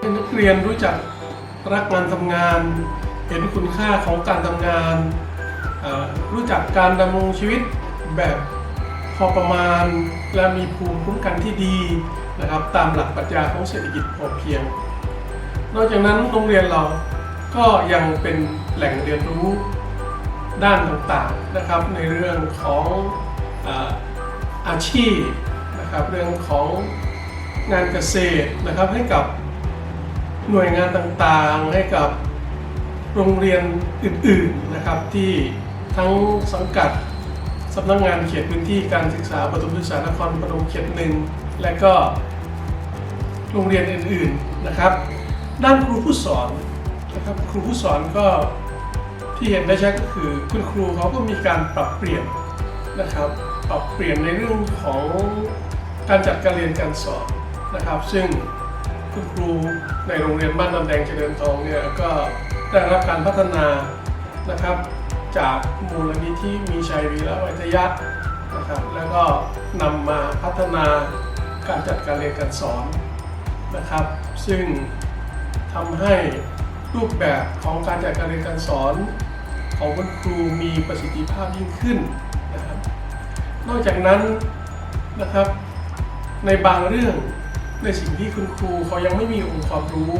ให้นักเรียนรู้จักรักงานทำงาน เห็นคุณค่าของการทำงาน รู้จักการดำรงชีวิตแบบพอประมาณ และมีภูมิคุ้มกันที่ดีนะครับตามหลักปรัชญาของเศรษฐกิจพอเพียง นอกจากนั้นโรงเรียนเราก็ยังเป็นแหล่งเรียนรู้ด้านต่างๆนะครับ ในเรื่องของออาชีพนะครับเรื่องของงานเกษตรนะครับให้กับ หน่วยงานต่างๆ ให้กับโรงเรียนอื่นๆนะครับที่ทั้งสังกัดสำนักงานเขตพื้นที่การศึกษาประถมศึกษานครพนมเขตหนึ่งและก็โรงเรียนอื่นๆนะครับ ด้านครูผู้สอนนะครับครูผู้สอนก็ที่เห็นได้ชัดก็คือคุณครูเขาก็มีการปรับเปลี่ยนนะครับ ปรับเปลี่ยนในเรื่องของการจัดการเรียนการสอนนะครับ ซึ่ง คุณครูในโรงเรียนบ้านน้ำแดงเจริญทองเนี่ยก็ได้รับการพัฒนานะครับ จากมูลนิธิมีชัยวีระวัยทยะนะครับแล้วก็นำมาพัฒนาการจัดการเรียนการสอนนะครับ ซึ่งทำให้รูปแบบของการจัดการเรียนการสอน ของคุณครูมีประสิทธิภาพยิ่งขึ้นนะครับนอกจากนั้นนะครับในบางเรื่อง ในสิ่งที่คุณครูเขายังไม่มีองค์ความรู้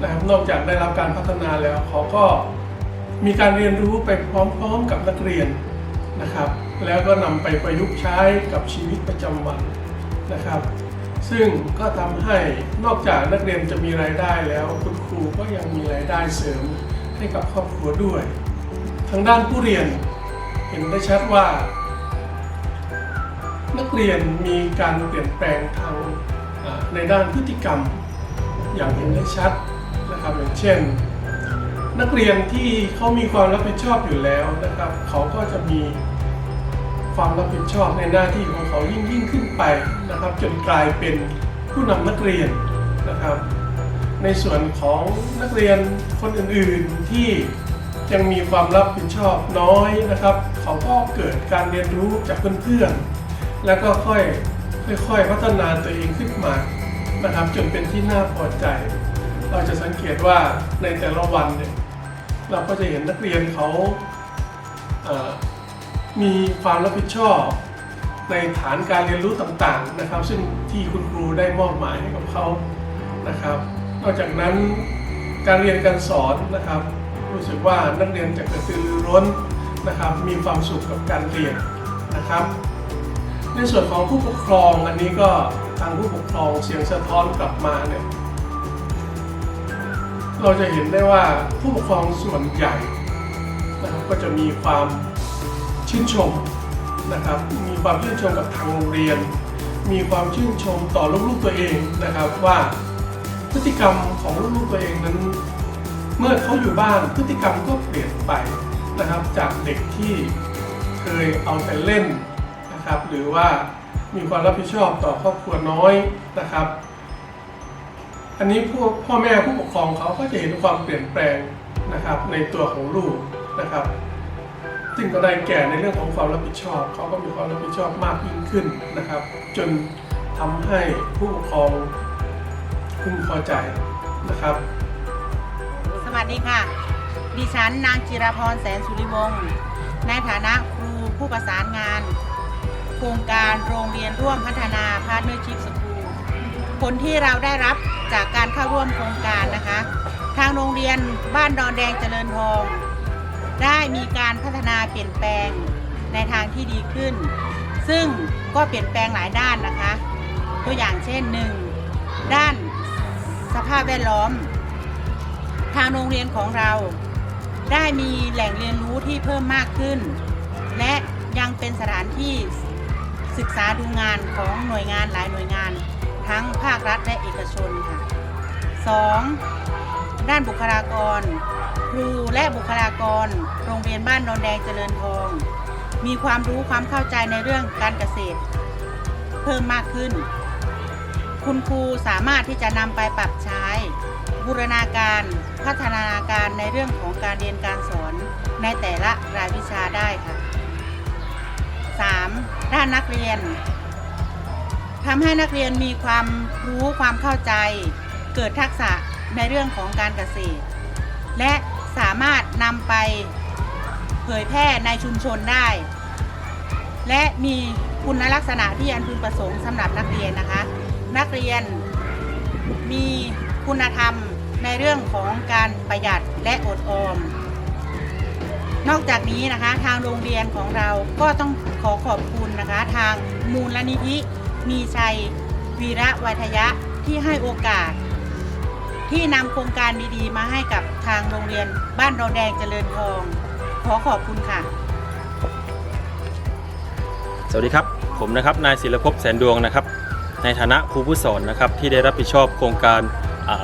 นะครับนอกจากได้รับการพัฒนาแล้วเขาก็มีการเรียนรู้ไปพร้อมๆกับนักเรียนนะครับ แล้วก็นำไปประยุกต์ใช้กับชีวิตประจำวันนะครับ ซึ่งก็ทำให้นอกจากนักเรียนจะมีรายได้แล้ว คุณครูก็ยังมีรายได้เสริมให้กับครอบครัวด้วย ทางด้านผู้เรียนเห็นได้ชัดว่า นักเรียนมีการเปลี่ยนแปลงทาง ในด้านพฤติกรรมอย่างเห็นได้ชัดนะครับอย่างเช่น นักเรียนที่เขามีความรับผิดชอบอยู่แล้วนะครับเขาก็จะมีความรับผิดชอบในหน้าที่ของเขายิ่งยิ่งขึ้นไปนะครับจนกลายเป็นผู้นำนักเรียนนะครับ ในส่วนของนักเรียนคนอื่นๆที่ยังมีความรับผิดชอบน้อยนะครับ เขาก็เกิดการเรียนรู้จากเพื่อนๆแล้วก็ค่อยค่อยๆพัฒนาตัวเองขึ้นมา นะครับจนเป็นที่น่าพอใจ เราจะสังเกตว่าในแต่ละวันเนี่ยเราก็จะเห็นนักเรียนเขาเอ่อมีความรับผิดชอบ ในฐานการเรียนรู้ต่างๆนะครับ ซึ่งที่คุณครูได้มอบหมายให้กับเขานะครับ นอกจากนั้นการเรียนการสอนนะครับ รู้สึกว่านักเรียนจะกระตือรือร้นนะครับ มีความสุขกับการเรียนนะครับ ในส่วนของผู้ปกครองอันนี้ก็ ทางผู้ปกครองเสียงสะท้อนกลับมาเนี่ยเราจะเห็นได้ว่าผู้ปกครองส่วนใหญ่นะครับก็จะมีความชื่นชมนะครับ มีความชื่นชมกับทางโรงเรียน มีความชื่นชมต่อลูกๆตัวเองนะครับว่าพฤติกรรมของลูกๆตัวเองนั้น เมื่อเขาอยู่บ้านพฤติกรรมก็เปลี่ยนไปนะครับ จากเด็กที่เคยเอาแต่เล่นนะครับ หรือว่า มีความรับผิดชอบต่อครอบครัวน้อยนะครับ อันนี้พวกพ่อแม่ผู้ปกครองเขาก็จะเห็นความเปลี่ยนแปลงนะครับ ในตัวของลูกนะครับ ซึ่งก็ได้แก่ในเรื่องของความรับผิดชอบ เขาก็มีความรับผิดชอบมากยิ่งขึ้นนะครับ จนทำให้ผู้ปกครองพึงพอใจนะครับ สวัสดีค่ะ ดิฉันนางจิรพรแสนสุริวงศ์ในฐานะครูผู้ประสานงาน โครงการโรงเรียนร่วมพัฒนาพาร์ทเนอร์ชิพสคูลผลที่เราได้รับจากการเข้าร่วมโครงการนะคะ ทางโรงเรียนบ้านดอนแดงเจริญทอง ได้มีการพัฒนาเปลี่ยนแปลงในทางที่ดีขึ้น ซึ่งก็เปลี่ยนแปลงหลายด้านนะคะ ตัวอย่างเช่นหนึ่งด้านสภาพแวดล้อม ทางโรงเรียนของเรา ได้มีแหล่งเรียนรู้ที่เพิ่มมากขึ้น และยังเป็นสถานที่ ศึกษาดูงานของหน่วยงานหลายหน่วยงาน ทั้งภาครัฐและเอกชนค่ะ 2. ด้านบุคลากร ครูและบุคลากร โรงเรียนบ้านดอนแดงเจริญทอง มีความรู้ความเข้าใจในเรื่องการเกษตร เพิ่มมากขึ้น คุณครูสามารถที่จะนำไปปรับใช้ บูรณาการพัฒนาการในเรื่องของการเรียนการสอนในแต่ละรายวิชาได้ค่ะ 3. ด้านนักเรียนทำให้นักเรียนมีความรู้ความเข้าใจ เกิดทักษะในเรื่องของการเกษตร และสามารถนำไปเผยแพร่ในชุมชนได้ และมีคุณลักษณะที่อันพึงประสงค์สำหรับนักเรียนนะคะ นักเรียนมีคุณธรรมในเรื่องของการประหยัดและอดออม นอกจากนี้นะคะทางโรงเรียนของเราก็ต้องขอขอบคุณนะคะ ทางมูลนิธิมีชัยวีระวัทยะที่ให้โอกาส ที่นำโครงการดีๆ มาให้กับทางโรงเรียนบ้านเราแดงเจริญทอง ขอขอบคุณค่ะ สวัสดีครับ ผมนะครับนายศิลภพแสนดวงนะครับ ในฐานะครูผู้สอนนะครับที่ได้รับผิดชอบโครงการ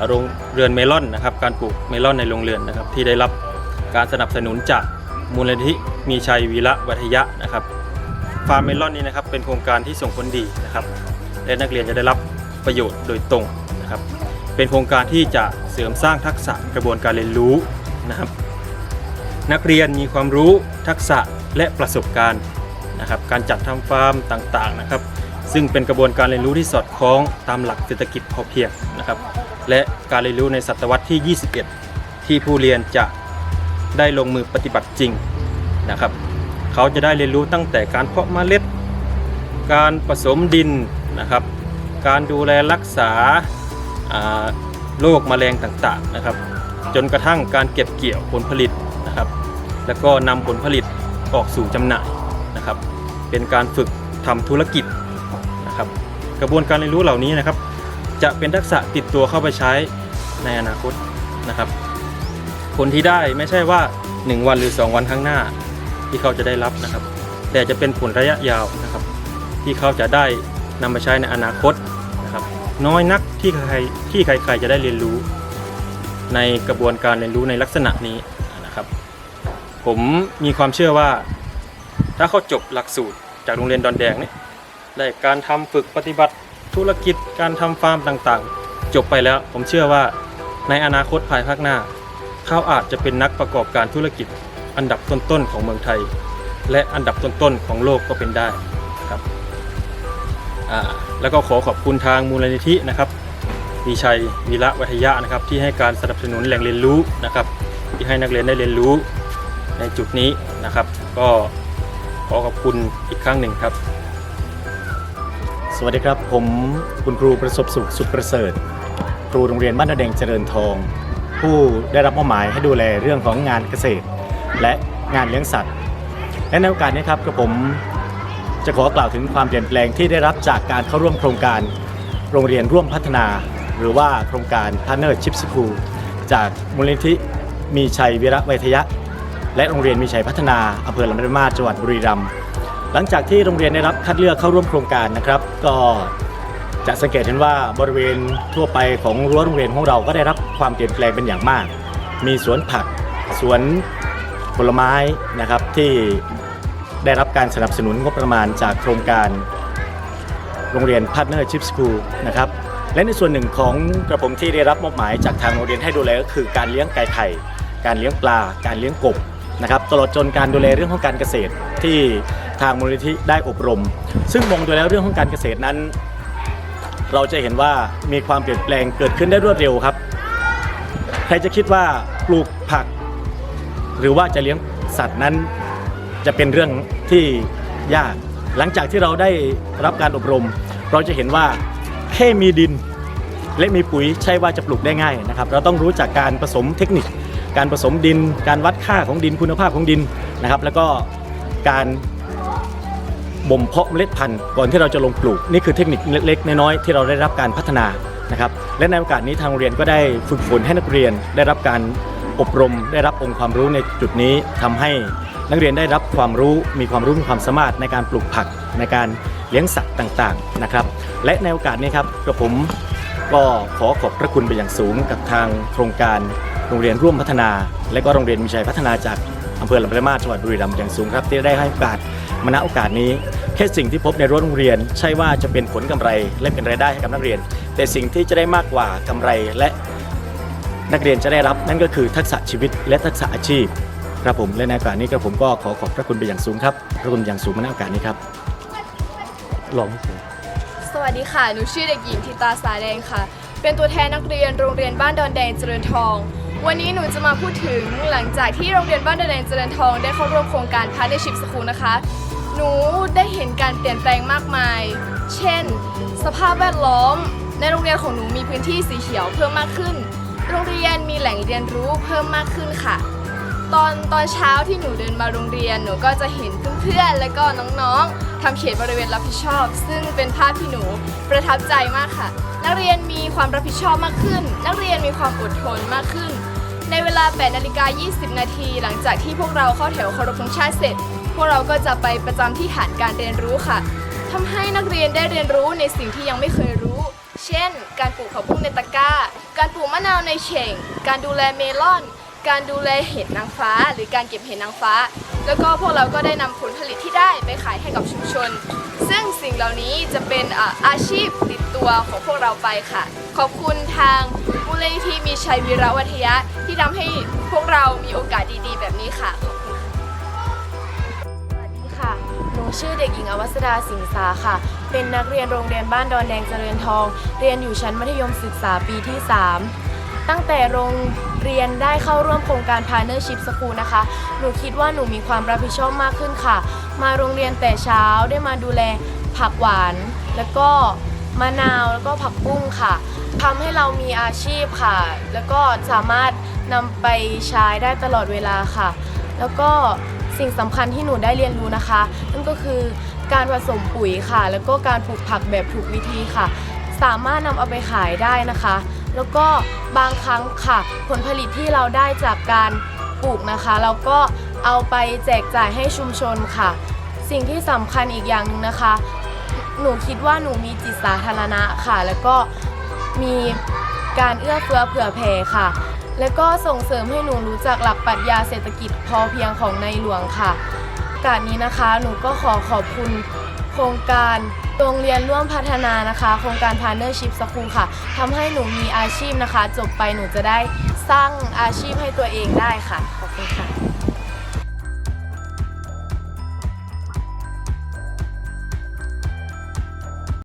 โรงเรือนเมลอนนะครับ การปลูกเมลอนในโรงเรือนนะครับที่ได้รับการสนับสนุนจาก มูลนิธิมีชัยวีระวัฒยะนะครับฟาร์มเมลอนนี้นะครับเป็นโครงการที่ส่งผลดีนะครับ และนักเรียนจะได้รับประโยชน์โดยตรงนะครับ เป็นโครงการที่จะเสริมสร้างทักษะกระบวนการเรียนรู้นะครับ นักเรียนมีความรู้ทักษะและประสบการณ์นะครับ การจัดทำฟาร์มต่างๆนะครับ ซึ่งเป็นกระบวนการเรียนรู้ที่สอดคล้องตามหลักเศรษฐกิจพอเพียงนะครับ และการเรียนรู้ในศตวรรษที่ 21 ที่ผู้เรียนจะ ได้ลงมือปฏิบัติจริงนะครับ เขาจะได้เรียนรู้ตั้งแต่การเพาะเมล็ด การผสมดินนะครับ การดูแลรักษาาโรคแมลงต่างๆนะครับ จนกระทั่งการเก็บเกี่ยวผลผลิตนะครับ แล้วก็นำผลผลิตออกสู่จำหน่ายนะครับ เป็นการฝึกทำธุรกิจนะครับ กระบวนการเรียนรู้เหล่านี้นะครับ จะเป็นทักษะติดตัวเข้าไปใช้ในอนาคตนะครับ ผลที่ได้ไม่ใช่ว่า 1 วันหรือ 2 วันข้างหน้า ที่เขาจะได้รับนะครับ แต่จะเป็นผลระยะยาวนะครับ ที่เขาจะได้นำมาใช้ในอนาคตนะครับ น้อยนักที่ใครที่ใครๆจะได้เรียนรู้ ในกระบวนการเรียนรู้ในลักษณะนี้นะครับ ผมมีความเชื่อว่า ถ้าเขาจบหลักสูตรจากโรงเรียนดอนแดงเนี่ยได้การทำฝึกปฏิบัติธุรกิจการทำฟาร์มต่างๆ จบไปแล้ว ผมเชื่อว่าในอนาคตภายภาคหน้า เขาอาจจะเป็นนักประกอบการธุรกิจอันดับต้นๆของเมืองไทย และอันดับต้นๆของโลกก็เป็นได้ครับแล้วก็ขอขอบคุณทางมูลนิธินะครับมีชัยวีระวัฒยะนะครับ ที่ให้การสนับสนุนแหล่งเรียนรู้นะครับ ที่ให้นักเรียนได้เรียนรู้ในจุดนี้นะครับ ก็ขอขอบคุณอีกครั้งหนึ่งครับ สวัสดีครับผมคุณครูประสบสุขสุขประเสริฐ ครูโรงเรียนบ้านนาแดงเจริญทอง ผู้ได้รับมอบหมายให้ดูแลเรื่องของงานเกษตร และงานเลี้ยงสัตว์ และในโอกาสนี้ครับกระผมจะขอกล่าวถึงความเปลี่ยนแปลงที่ได้รับจากการเข้าร่วมโครงการโรงเรียนร่วมพัฒนา หรือว่าโครงการ Partner Chip School จากมูลนิธิมีชัยวิระไวยทยะ และโรงเรียนมีชัยพัฒนาอำเภอลำปางมาศจังหวัดบุรีรัมย์หลังจากที่โรงเรียนได้รับคัดเลือกเข้าร่วมโครงการนะครับ ก็ จะสังเกตเห็นว่าบริเวณทั่วไปของรั้วโรงเรียนของเราก็ได้รับความเปลี่ยนแปลงเป็นอย่างมาก มีสวนผักสวนผลไม้นะครับที่ได้รับการสนับสนุนงบประมาณจากโครงการโรงเรียน Partnership School นะครับและในส่วนหนึ่งของกระผมที่ได้รับมอบหมายจากทางโรงเรียนให้ดูแลก็คือการเลี้ยงไก่ไข่ การเลี้ยงปลา การเลี้ยงกบนะครับตลอดจนการดูแลเรื่องของการเกษตรที่ทางมูลนิธิได้อบรม ซึ่งมองดูแล้วเรื่องของการเกษตรนั้น เราจะเห็นว่ามีความเปลี่ยนแปลงเกิดขึ้นได้รวดเร็วครับ ใครจะคิดว่าปลูกผัก หรือว่าจะเลี้ยงสัตว์นั้น จะเป็นเรื่องที่ยาก หลังจากที่เราได้รับการอบรม เราจะเห็นว่าแค่มีดินและมีปุ๋ยใช่ว่าจะปลูกได้ง่ายนะครับ เราต้องรู้จากการผสมเทคนิค การผสมดิน การวัดค่าของดินคุณภาพของดินนะครับ แล้วก็การ บ่มเพาะเมล็ดพันธุ์ก่อนที่เราจะลงปลูกนี่คือเทคนิคเล็กๆ น้อยๆที่เราได้รับการพัฒนานะครับและในโอกาสนี้ทางโรงเรียนก็ได้ฝึกฝนให้นักเรียนได้รับการอบรมได้รับองค์ความรู้ในจุดนี้ทำให้นักเรียนได้รับความรู้มีความรู้มีความสามารถในการปลูกผักในการเลี้ยงสัตว์ต่างๆนะครับ และในโอกาสนี้ครับกระผมก็ขอขอบพระคุณไปอย่างสูงกับทางโครงการโรงเรียนร่วมพัฒนา และก็โรงเรียนมีชัยพัฒนาจากอำเภอลำปางมาศจังหวัดบุรีรัมย์อย่างสูงครับที่ได้ให้โอกาสมาณโอกาสนี้ แค่สิ่งที่พบในรั้วโรงเรียน ใช่ว่าจะเป็นผลกำไรและเป็นรายได้ให้กับนักเรียน แต่สิ่งที่จะได้มากกว่ากำไรและนักเรียนจะได้รับนั่นก็คือทักษะชีวิตและทักษะอาชีพครับผมและในโอกาสนี้กระผมก็ขอขอบพระคุณไปอย่างสูงครับพระคุณอย่างสูงมาณโอกาสนี้ครับลองสวัสดีค่ะหนูชื่อเด็กหญิงทิตาสาแดงค่ะ เป็นตัวแทนนักเรียนโรงเรียนบ้านดอนแดงเจริญทอง วันนี้หนูจะมาพูดถึงหลังจากที่โรงเรียนบ้านดอนแดงเจริญทอง ได้เข้าร่วมโครงการ Partnership School นะคะ หนูได้เห็นการเปลี่ยนแปลงมากมาย เช่น สภาพแวดล้อม ในโรงเรียนของหนูมีพื้นที่สีเขียวเพิ่มมากขึ้น โรงเรียนมีแหล่งเรียนรู้เพิ่มมากขึ้นค่ะ ตอนตอนเช้าที่หนูเดินมาโรงเรียนหนูก็จะเห็นเพื่อนๆและก็น้องๆทำเขตบริเวณรับผิดชอบ ซึ่งเป็นภาพที่หนูประทับใจมากค่ะ นักเรียนมีความรับผิดชอบมากขึ้น นักเรียนมีความอดทนมากขึ้น ในเวลา8นาฬิกา20 นาทีหลังจากที่พวกเราเข้าแถวเคารพธงชาติเสร็จ พวกเราก็จะไปประจำที่ฐานการเรียนรู้ค่ะทำให้นักเรียนได้เรียนรู้ในสิ่งที่ยังไม่เคยรู้ เช่น การปลูกข้าวโพดในตะกร้า การปลูกมะนาวในเข่ง การดูแลเมลอน การดูแลเห็ดนางฟ้า หรือการเก็บเห็ดนางฟ้า แล้วก็พวกเราก็ได้นำผลผลิตที่ได้ไปขายให้กับชุมชน ซึ่งสิ่งเหล่านี้จะเป็นอาอาชีพติดตัวของพวกเราไปค่ะ ขอบคุณทางมูลนิธิมีชัยวีระวัฒยะที่ทำให้พวกเรามีโอกาสดีๆ แบบนี้ค่ะ ชื่อเด็กหญิงอวัสดาสิงสาค่ะ เป็นนักเรียนโรงเรียนบ้านดอนแดงเจริญทอง เรียนอยู่ชั้นมัธยมศึกษาปีที่ 3 ตั้งแต่โรงเรียนได้เข้าร่วมโครงการ Partnership School นะคะ หนูคิดว่าหนูมีความรับผิดชอบมากขึ้นค่ะ มาโรงเรียนแต่เช้าได้มาดูแลผักหวาน แล้วก็มะนาวแล้วก็ผักบุ้งค่ะทำให้เรามีอาชีพค่ะ แล้วก็สามารถนำไปใช้ได้ตลอดเวลาค่ะ แล้วก็ สิ่งสำคัญที่หนูได้เรียนรู้นะคะ นั่นก็คือการผสมปุ๋ยค่ะ แล้วก็การปลูกผักแบบถูกวิธีค่ะ สามารถนำเอาไปขายได้นะคะ แล้วก็บางครั้งค่ะ ผลผลิตที่เราได้จากการปลูกนะคะ เราก็เอาไปแจกจ่ายให้ชุมชนค่ะ สิ่งที่สำคัญอีกอย่างหนึ่งนะคะ หนูคิดว่าหนูมีจิตสาธารณะค่ะ แล้วก็มีการเอื้อเฟื้อเผื่อแผ่ค่ะ และก็ส่งเสริมให้หนูรู้จักหลักปรัชญาเศรษฐกิจพอเพียงของในหลวงค่ะการนี้นะคะหนูก็ขอขอบคุณโครงการโรงเรียนร่วมพัฒนานะคะ โครงการ Partnership School ค่ะทำให้หนูมีอาชีพนะคะ จบไปหนูจะได้สร้างอาชีพให้ตัวเองได้ค่ะ ขอบคุณค่ะ